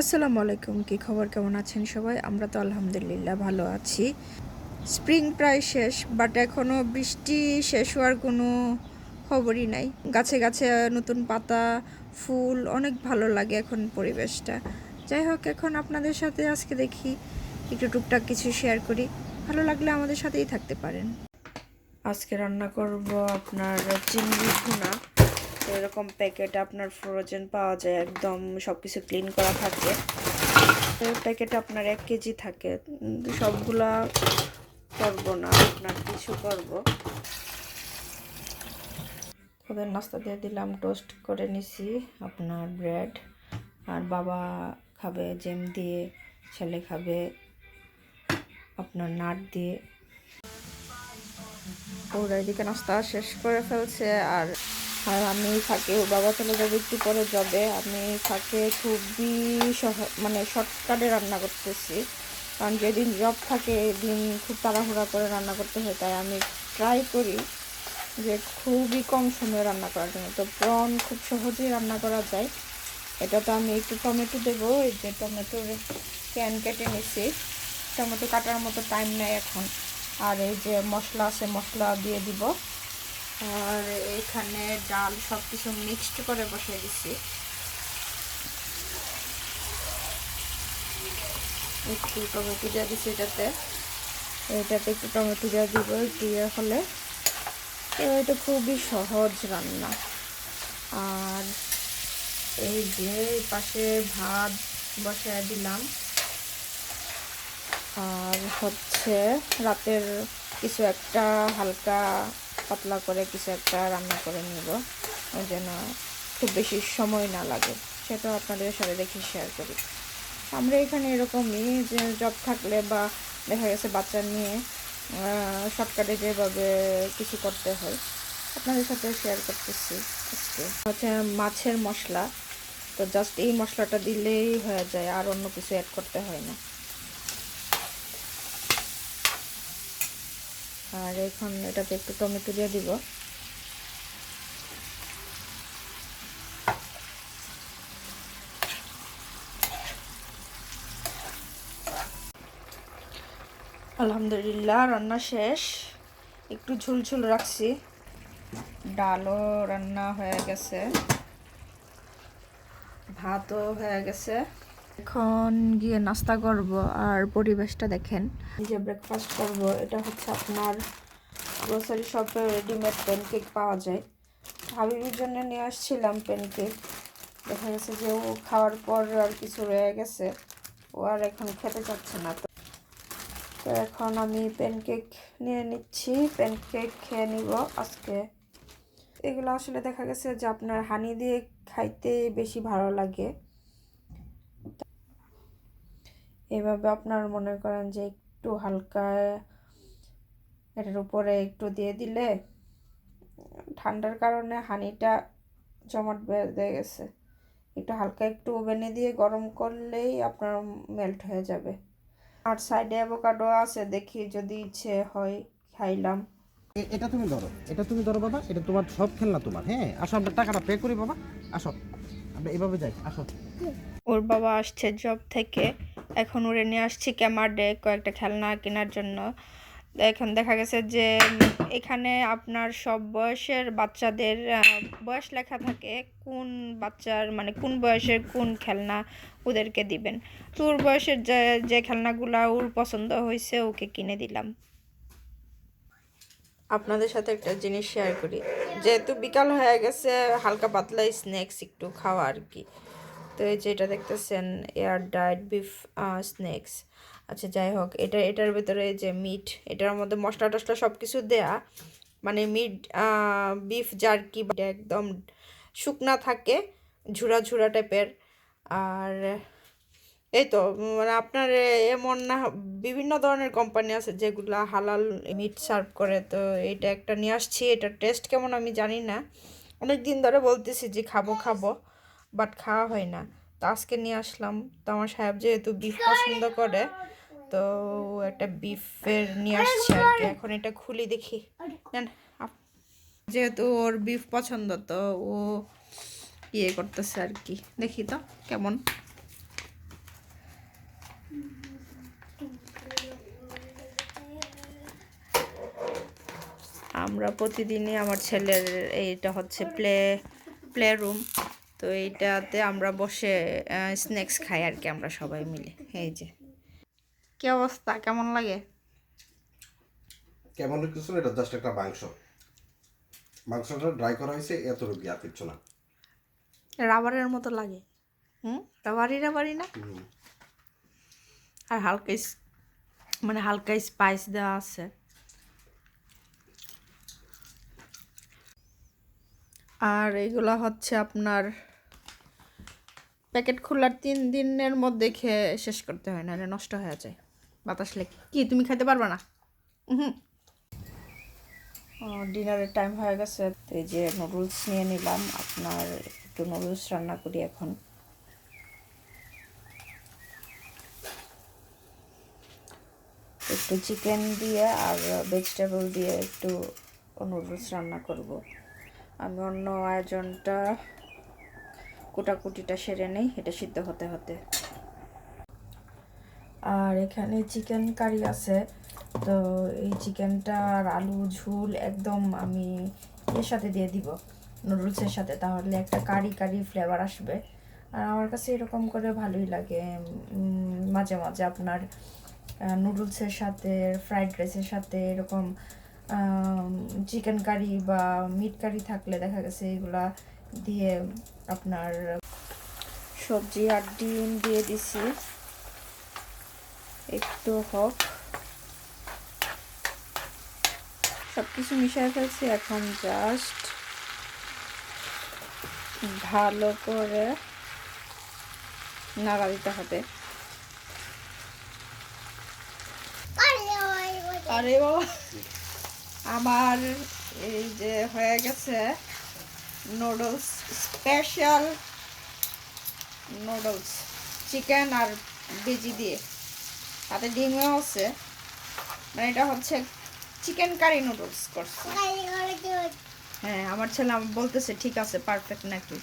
আসসালামু আলাইকুম, কি খবর? কেমন আছেন সবাই? আমরা তো আলহামদুলিল্লাহ ভালো আছি। স্প্রিং প্রায় শেষ, বাট এখনও বৃষ্টি শেষ হওয়ার কোনো খবরই নাই। গাছে গাছে নতুন পাতা, ফুল, অনেক ভালো লাগে এখন পরিবেশটা। যাই হোক, এখন আপনাদের সাথে আজকে দেখি, একটু টুকটাক কিছু শেয়ার করি। ভালো লাগলে আমাদের সাথেই থাকতে পারেন। আজকে রান্না করব আপনার চিংড়ি ভুনা। এরকম প্যাকেট আপনার ফ্রোজেন পাওয়া যায়, একদম সব কিছু ক্লিন করা থাকে। প্যাকেট আপনার এক কেজি থাকে। সবগুলা করব না, আপনার কিছু করব। ওদের নাস্তা দিয়ে দিলাম টোস্ট করে নিছি আপনার ব্রেড আর বাবা খাবে জেম দিয়ে, ছেলে খাবে আপনার নাট দিয়ে। ওরা এদিকে নাস্তা শেষ করে ফেলছে আর আর আমি ফাঁকে ও বাবা চলে যাবে একটু পরে যাবে আমি ফাঁকে খুবই মানে শর্টকাটে রান্না করতেছি। কারণ যেদিন জব থাকে দিন খুব তাড়াহুড়া করে রান্না করতে হয়। তাই আমি ট্রাই করি যে খুবই কম সময়ে রান্না করার জন্য। তো প্রন খুব সহজেই রান্না করা যায়। এটা তো আমি একটু টমেটো দেবো। এই যে টমেটোর ক্যান কেটে নিছি। টমেটো কাটার মতো টাইম নেই এখন। আর এই যে মশলা আছে, মশলা দিয়ে দিব। আর এখানে ডাল সব কিছু মিক্সড করে বসিয়ে দিচ্ছি। একটু টমেটো দিয়ে দিচ্ছি এটাতে। এটাতে একটু টমেটো দিয়ে দিব একটু হলে এটা খুবই সহজ রান্না। আর এই যে পাশে ভাত বসায় দিলাম। আর হচ্ছে রাতের কিছু একটা হালকা পাতলা করে কিছু একটা রান্না করে নিব। জন্য খুব বেশি সময় না লাগে। সেটা আপনাদের সাথে দেখি শেয়ার করি। আমরা এখানে এরকমই যে জব থাকলে বা দেখা গেছে বাচ্চা নিয়ে শর্টকাটে যেভাবে কিছু করতে হয়, আপনাদের সাথে শেয়ার করতেছি আজকে। হচ্ছে মাছের মশলা। তো জাস্ট এই মশলাটা দিলেই হয়ে যায়, আর অন্য কিছু অ্যাড করতে হয় না। আর এখন এটাতে একটু টমেটো দিয়ে দিব। আলহামদুলিল্লাহ, রান্না শেষ। একটু ঝুলঝুল রাখছি। ডালও রান্না হয়ে গেছে। ভাতও হয়ে গেছে। এখন গিয়ে নাস্তা করব আর পরিবেশটা দেখেন। যে ব্রেকফাস্ট করব, এটা হচ্ছে আপনার গ্রোসারি শপে রেডিমেড প্যানকেক পাওয়া যায়। হাবিবির জন্য নিয়ে আসছিলাম প্যানকেক দেখা গেছে যে ও খাওয়ার পর আর কিছু রয়ে গেছে। ও আর এখন খেতে চাচ্ছে না তো। তো এখন আমি প্যানকেক নিয়ে নিচ্ছি। প্যানকেক খেয়ে নিব আজকে। এগুলো আসলে দেখা গেছে যে আপনার হানি দিয়ে খাইতে বেশি ভালো লাগে। এভাবে আপনার মনে করেন যে একটু হালকা এটার উপরে একটু দিয়ে দিলে ঠান্ডার কারণে হানিটা জমাট বেঁধে গেছে। একটু হালকা একটু ওভেনে দিয়ে গরম করলেই আপনার মেল্ট হয়ে যাবে। আর সাইডে অ্যাভোকাডো আছে দেখি যদি ইচ্ছে হয় খাইলাম। এটা তুমি ধরো এটা তুমি ধরো বাবা এটা তোমার সব খেলনা তোমার হ্যাঁ? আসো আমরা টাকাটা পে করি বাবা আসো। আমরা এভাবে যাই আসো। ওর বাবা আসছে জব থেকে। এখন ওরে নিয়ে আসছি ক্যামার্ডে কয়েকটা খেলনা কেনার জন্য। এখন দেখা গেছে যে এখানে আপনার সব বয়সের বাচ্চাদের বয়স লেখা থাকে কোন বাচ্চার মানে কোন বয়সের কোন খেলনা ওদেরকে দিবেন। তো ওর বয়সের যে যে খেলনাগুলো ওর পছন্দ হয়েছে ওকে কিনে দিলাম। আপনাদের সাথে একটা জিনিস শেয়ার করি। যেহেতু বিকাল হয়ে গেছে, হালকা পাতলা স্ন্যাক্স একটু খাওয়া আর কি। তো এই যে এটা দেখতেছেন, এয়ার ডায়েট বিফ স্ন্যাক্স আচ্ছা যাই হোক, এটা, এটার ভেতরে যে মিট, এটার মধ্যে মশলা টশলা সব কিছু দেয়া মানে মিট বিফ জার্কি একদম শুকনা থাকে ঝুরা ঝুরা টাইপের। আর এই তো মানে আপনার এমন না, বিভিন্ন ধরনের কোম্পানি আছে যেগুলা হালাল মিট সার্ভ করে, তো এটা একটা নিয়ে আসছি, এটার টেস্ট কেমন আমি জানি না। অনেক দিন ধরে বলতেছি যে খাব খাব। বাট খাওয়া হয় না। তো আজকে নিয়ে আসলাম। তো আমার সাহেব যেহেতু বিফ পছন্দ করে, তো একটা বিফের নিয়ে আসছে আর কি। এখন এটা খুলি দেখি। যেহেতু ওর বিফ পছন্দ, তো ও ইয়ে করতেছে আর কি। দেখি তো কেমন। আমরা প্রতিদিনই আমার ছেলের এইটা হচ্ছে প্লে প্লে রুম। তো এইটাতে আমরা বসে স্ন্যাক্স খাই আর কি আমরা সবাই মিলে। এই যে। কি অবস্থা? কেমন লাগে? কেমন কিছু এটা জাস্ট একটা মাংস। মাংসটা ড্রাই করা হয়েছে এতটুকু আর কিচ্ছু না। রাবারের মতো লাগে। হুম? রাবারি রাবারি না। আর হালকা মানে হালকা স্পাইস দেওয়া আছে। আর এগুলো হচ্ছে আপনার প্যাকেট খোলার তিন দিনের মধ্যে খেয়ে শেষ করতে হয়, নাহলে নষ্ট হয়ে যায়। বাতাস লেগে। কি, তুমি খেতে পারবে না? হুম ডিনারের টাইম হয়ে গেছে। তো এই যে নুডলস নিয়ে নিলাম। আপনার একটু নুডলস রান্না করি এখন। একটু চিকেন দিয়ে আর ভেজিটেবল দিয়ে একটু নুডলস রান্না করব। আমি অন্য আয়োজনটা কুটাকুটিটা সেরে নেই, এটা সিদ্ধ হতে হতে। আর এখানে চিকেন কারি আছে। তো এই চিকেনটা আর আলু, ঝুল একদম আমি এর সাথে দিয়ে দিব নুডলসের সাথে। তাহলে একটা কারি কারি ফ্লেভার আসবে। আর আমার কাছে এরকম করে ভালোই লাগে। মাঝে মাঝে আপনার নুডলসের সাথে ফ্রাইড রাইসের সাথে এরকম চিকেন কারি বা মিট কারি থাকলে দেখা গেছে এগুলা দিয়ে আপনার সবজি আর ডিম দিয়ে দিছি। একটু হোক। সব কিছু মিশিয়ে ফেলছি, এখন জাস্ট ভালো করে নাড়া দিতে হবে। আরে বাবা, আমার এই যে হয়ে গেছে। নুডলস স্পেশাল নুডলস চিকেন আর ভেজি দিয়ে। তাতে ডিমও আছে। মানে এটা হচ্ছে চিকেন কারি নুডলস করছে। হ্যাঁ আমার ছেলে বলতেছে ঠিক আছে পারফেক্ট নাকি?